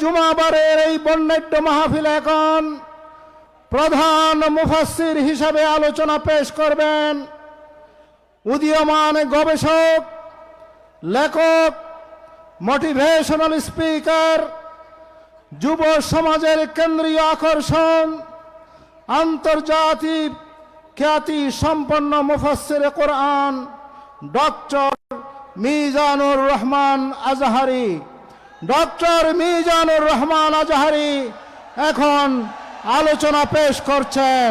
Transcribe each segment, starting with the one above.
জুমাবারের এই বন্যাঢ্য মাহফিল এখন প্রধান মুফাসসির হিসাবে আলোচনা পেশ করবেন। উদীয়মান গবেষক, লেখক মোটিভেশনাল স্পিকার যুব সমাজের কেন্দ্রীয় আকর্ষণ, আন্তর্জাতিক খ্যাতি সম্পন্ন মুফাসসির কোরআন, ডক্টর মিজানুর রহমান আজহারি। ডক্টর মিজানুর রহমান আজহারি এখন আলোচনা পেশ করছেন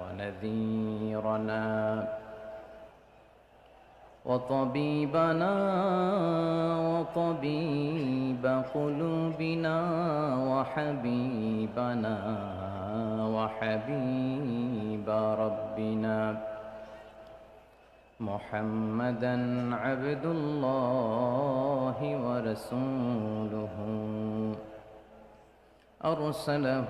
ونذيرنا وطبيبنا وطبيب قلوبنا وحبيبنا وحبيب ربنا محمدا عبد الله ورسوله أرسله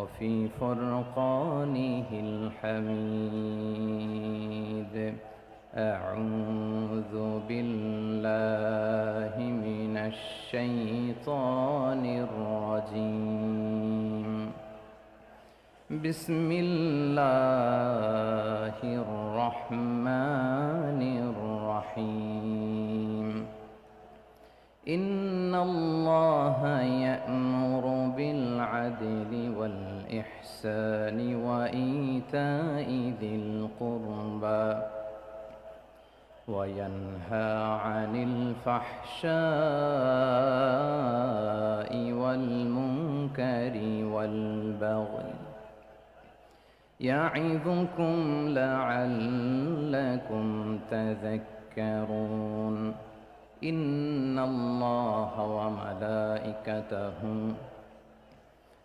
وفي فرقانه الحميد. أعوذ بالله من الشيطان الرجيم. بسم الله الرحمن الرحيم. إن الله يأمر بالعدل والإحسان وإيتاء ذي القربى. وينهى عن الفحشاء والمنكر والبغي. يعظكم لعلكم تذكرون. إن الله وملائكته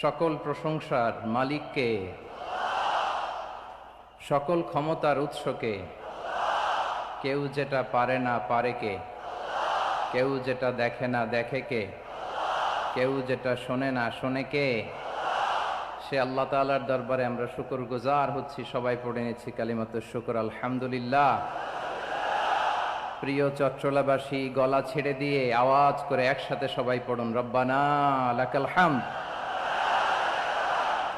সকল প্রশংসার মালিককে, সকল ক্ষমতার উৎসকে, কেউ যেটা পারে না পারে কে কেউ যেটা দেখে না দেখে কে কেউ যেটা শোনে না শোনে কে সে আল্লাহ তাআলার দরবারে আমরা শুকর গুজার হচ্ছি। সবাই পড়ে নিচ্ছি কালিমাত শুকর, আলহামদুলিল্লাহ। প্রিয় চট্টলাবাসী গলা ছেড়ে দিয়ে আওয়াজ করে একসাথে সবাই পড়ুন, রব্বানা লাকাল হামদ।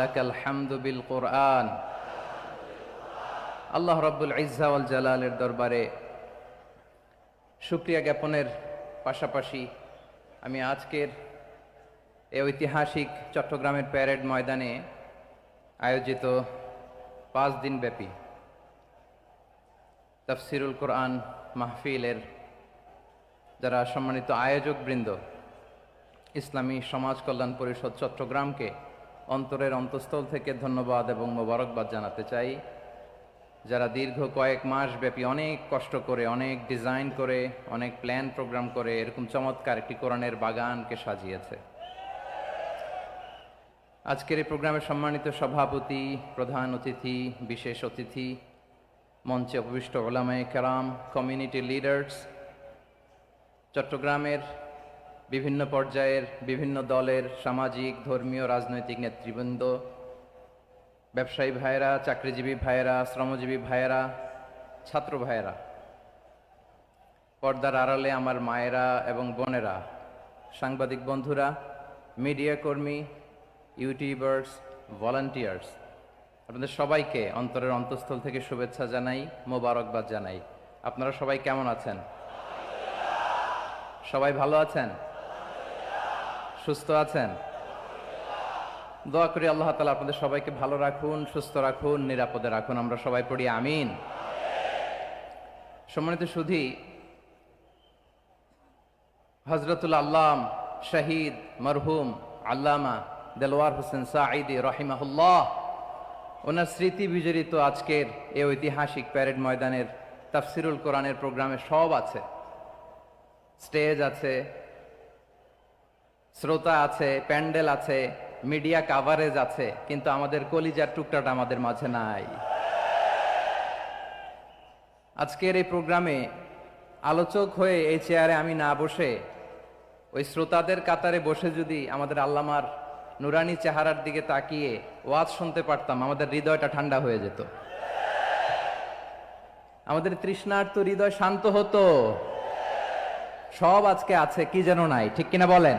লাকাল হামদু বিল কোরআন। আল্লাহ রব্বুল ইজাউল জালালের দরবারে সুক্রিয়া জ্ঞাপনের পাশাপাশি আমি আজকের এই ঐতিহাসিক চট্টগ্রামের প্যারেড ময়দানে আয়োজিত পাঁচ দিন ব্যাপী তফসিরুল কোরআন মাহফিলের যারা সম্মানিত আয়োজকবৃন্দ, ইসলামী সমাজ কল্যাণ পরিষদ চট্টগ্রামকে অন্তরের অন্তঃস্থল থেকে ধন্যবাদ এবং মোবারকবাদ জানাতে চাই। যারা দীর্ঘ কয়েক মাস ব্যাপী অনেক কষ্ট করে, অনেক ডিজাইন করে, অনেক প্ল্যান প্রোগ্রাম করে, এরকম চমৎকার একটি কোরআনের বাগানকে সাজিয়েছে। আজকের এই প্রোগ্রামের সম্মানিত সভাপতি, প্রধান অতিথি, বিশেষ অতিথি, মঞ্চে উপবিষ্ট ওলামায় কেরাম কমিউনিটি লিডার্স চট্টগ্রামের বিভিন্ন পর্যায়ের বিভিন্ন দলের সামাজিক, ধর্মীয়, রাজনৈতিক নেতৃবৃন্দ, ব্যবসায়ী ভাইয়েরা, চাকরিজীবী ভাইয়েরা, শ্রমজীবী ভাইয়েরা, ছাত্র ভাইয়েরা, পর্দার আড়ালে আমার মায়েরা এবং বোনেরা, সাংবাদিক বন্ধুরা, মিডিয়া কর্মী, ইউটিউবার্স, ভলান্টিয়ার্স, আপনাদের সবাইকে অন্তরের অন্তঃস্থল থেকে শুভেচ্ছা জানাই, মোবারকবাদ জানাই। আপনারা সবাই কেমন আছেন? সবাই ভালো আছেন? সুস্থ আছেন? দোয়া করি আল্লাহ তালা আপনাদের সবাইকে ভালো রাখুন, সুস্থ রাখুন, নিরাপদে রাখুন। আমরা সবাই পড়ি আমিন। সম্মানিত সুধী হজরতুল আল্লাম, শহীদ, মরহুম, আল্লামা দেলোয়ার হোসেন সাঈদি রহিমাহুল্লাহ, ওনার স্মৃতি বিজড়িত আজকের এই ঐতিহাসিক প্যারেড ময়দানের, তাফসিরুল কোরআনের প্রোগ্রামে সব আছে। স্টেজ আছে শ্রোতা আছে, প্যান্ডেল আছে, মিডিয়া কাভারেজ আছে, কিন্তু আমাদের কলিজার টুকটাটা আমাদের মাঝে নাই। আজকের এই প্রোগ্রামে আলোচক হয়ে এই চেয়ারে আমি না বসে, ওই শ্রোতাদের কাতারে বসে যদি আমাদের আল্লামার নুরানি চেহারার দিকে তাকিয়ে ওয়াজ শুনতে পারতাম, আমাদের হৃদয়টা ঠান্ডা হয়ে যেত। আমাদের তৃষ্ণার্ত হৃদয় শান্ত হতো। সব আজকে আছে, কি যেন নাই, ঠিক কিনা বলেন?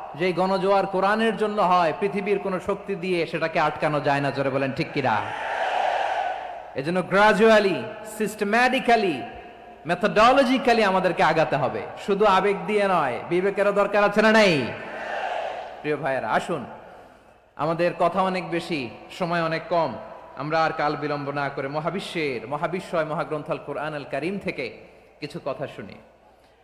যেই গণজোয়ার কোরআনের জন্য হয়, পৃথিবীর কোন শক্তি দিয়ে সেটাকে আটকানো যায় না, জোরে বলেন, ঠিক কিনা? এজন্য গ্রাজুয়ালি সিস্টেম্যাটিক্যালি মেথোডলজিক্যালি আমাদেরকে আগাতে হবে। শুধু আবেগ দিয়ে নয়, বিবেকেরও দরকার আছে না নাই? প্রিয় ভাইয়েরা, আসুন। আমাদের কথা অনেক বেশি, সময় অনেক কম। আমরা আর কাল বিলম্ব না করে মহাবিশ্বের, মহাবিশ্বয় মহাগ্রন্থাল কোরআন আল করিম থেকে কিছু কথা শুনি।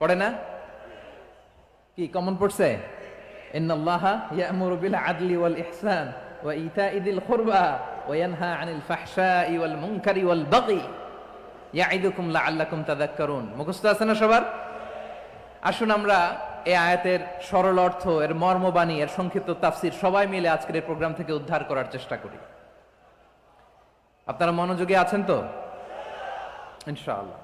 পড়ে না? কি কমন পড়ছে? মুখস্থ আছে না সবার? আসুন আমরা এই আয়াতের সরল অর্থ, এর মর্মবাণী এর সংক্ষিপ্ত তাফসির সবাই মিলে আজকের এই প্রোগ্রাম থেকে উদ্ধার করার চেষ্টা করি। আপনারা মনোযোগী আছেন তো? ইনশাআল্লাহ।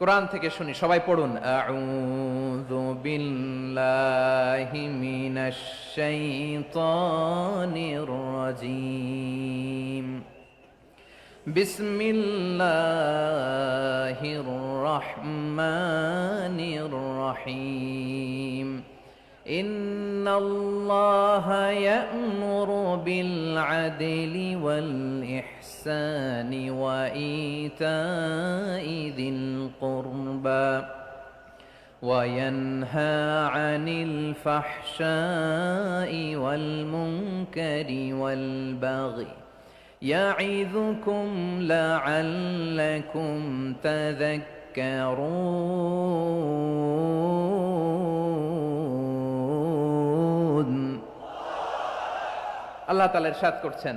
কোরআন থেকে শুনি সবাই পড়ুন আউযু বিল্লাহি মিনাশ শাইতানির রাজিম بسم الله الرحمن الرحيم إن الله يأمر بالعدل والإحسان وإيتاء ذي القربى وينهى عن الفحشاء والمنكر والبغي يعظكم لعلكم تذكرون আল্লাহ তাআলা ইরশাদ করছেন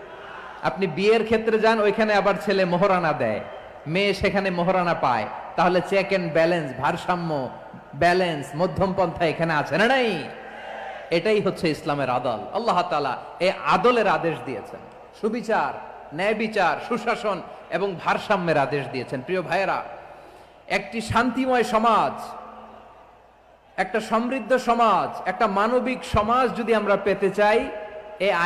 আপনি বিয়ের ক্ষেত্রে যান, ওইখানে আবার ছেলে মোহরানা দেয়। মেয়ে সেখানে মোহরানা পায়। তাহলে চেক এন্ড ব্যালেন্স ভারসাম্য ব্যালেন্স মধ্যম পন্থা এখানে আছে না নাই? এটাই হচ্ছে ইসলামের আদল। আল্লাহ তালা এই আদলের আদেশ দিয়েছেন। সুবিচার ন্যায় বিচার সুশাসন এবং ভারসাম্যের আদেশ দিয়েছেন। প্রিয় ভাইয়েরা, একটি শান্তিময় সমাজ, একটা সমৃদ্ধ সমাজ, একটা মানবিক সমাজ যদি আমরা পেতে চাই এই